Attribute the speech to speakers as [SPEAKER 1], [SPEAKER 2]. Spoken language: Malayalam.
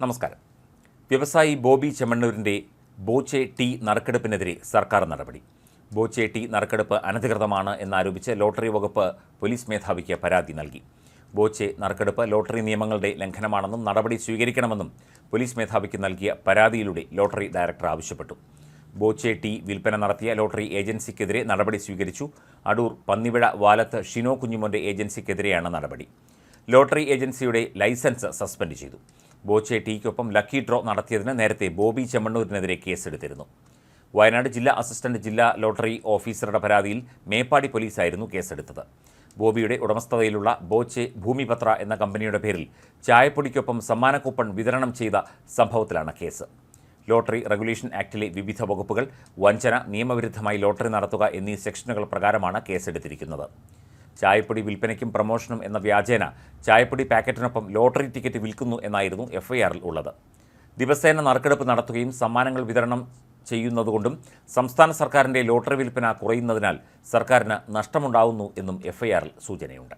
[SPEAKER 1] നമസ്കാരം. വ്യവസായി ബോബി ചെമ്മണ്ണൂരിന്റെ ബോച്ചെ ടി നറുക്കെടുപ്പിനെതിരെ സർക്കാർ നടപടി. ബോച്ചെ ടി നറുക്കെടുപ്പ് അനധികൃതമാണ് എന്നാരോപിച്ച് ലോട്ടറി വകുപ്പ് പോലീസ് മേധാവിക്ക് പരാതി നൽകി. ബോച്ചെ നറുക്കെടുപ്പ് ലോട്ടറി നിയമങ്ങളുടെ ലംഘനമാണെന്നും നടപടി സ്വീകരിക്കണമെന്നും പോലീസ് മേധാവിക്ക് നൽകിയ പരാതിയിലൂടെ ലോട്ടറി ഡയറക്ടർ ആവശ്യപ്പെട്ടു. ബോച്ചെ ടി വിൽപ്പന നടത്തിയ ലോട്ടറി ഏജൻസിക്കെതിരെ നടപടി സ്വീകരിച്ചു. അടൂർ പന്നിവിഴ വാലത്ത് ഷിനോ കുഞ്ഞുമോന്റെ ഏജൻസിക്കെതിരെയാണ് നടപടി. ലോട്ടറി ഏജൻസിയുടെ ലൈസൻസ് സസ്പെൻഡ് ചെയ്തു. ബോച്ചെ ടിക്കൊപ്പം ലക്കി ഡ്രോ നടത്തിയതിന് നേരത്തെ ബോബി ചെമ്മണ്ണൂരിനെതിരെ കേസെടുത്തിരുന്നു. വയനാട് ജില്ലാ അസിസ്റ്റന്റ് ജില്ലാ ലോട്ടറി ഓഫീസറുടെ പരാതിയിൽ മേപ്പാടി പോലീസായിരുന്നു കേസെടുത്തത്. ബോബിയുടെ ഉടമസ്ഥതയിലുള്ള ബോച്ചെ ഭൂമിപത്ര എന്ന കമ്പനിയുടെ പേരിൽ ചായപ്പൊടിക്കൊപ്പം സമ്മാന കൂപ്പൺ വിതരണം ചെയ്ത സംഭവത്തിലാണ് കേസ്. ലോട്ടറി റെഗുലേഷൻ ആക്ടിലെ വിവിധ വകുപ്പുകൾ വഞ്ചന നിയമവിരുദ്ധമായി ലോട്ടറി നടത്തുക എന്നീ സെക്ഷനുകൾ പ്രകാരമാണ് കേസെടുത്തിരിക്കുന്നത്. ചായപ്പൊടി വിൽപ്പനയ്ക്കും പ്രമോഷനും എന്ന വ്യാജേന ചായപ്പൊടി പാക്കറ്റിനൊപ്പം ലോട്ടറി ടിക്കറ്റ് വിൽക്കുന്നു എന്നായിരുന്നു എഫ്ഐആറിൽ ഉള്ളത്. ദിവസേന നറുക്കെടുപ്പ് നടത്തുകയും സമ്മാനങ്ങൾ വിതരണം ചെയ്യുന്നതുകൊണ്ടും സംസ്ഥാന സർക്കാരിന്റെ ലോട്ടറി വിൽപ്പന കുറയുന്നതിനാൽ സർക്കാരിന് നഷ്ടമുണ്ടാവുന്നു എന്നും എഫ്ഐആറിൽ സൂചനയുണ്ട്.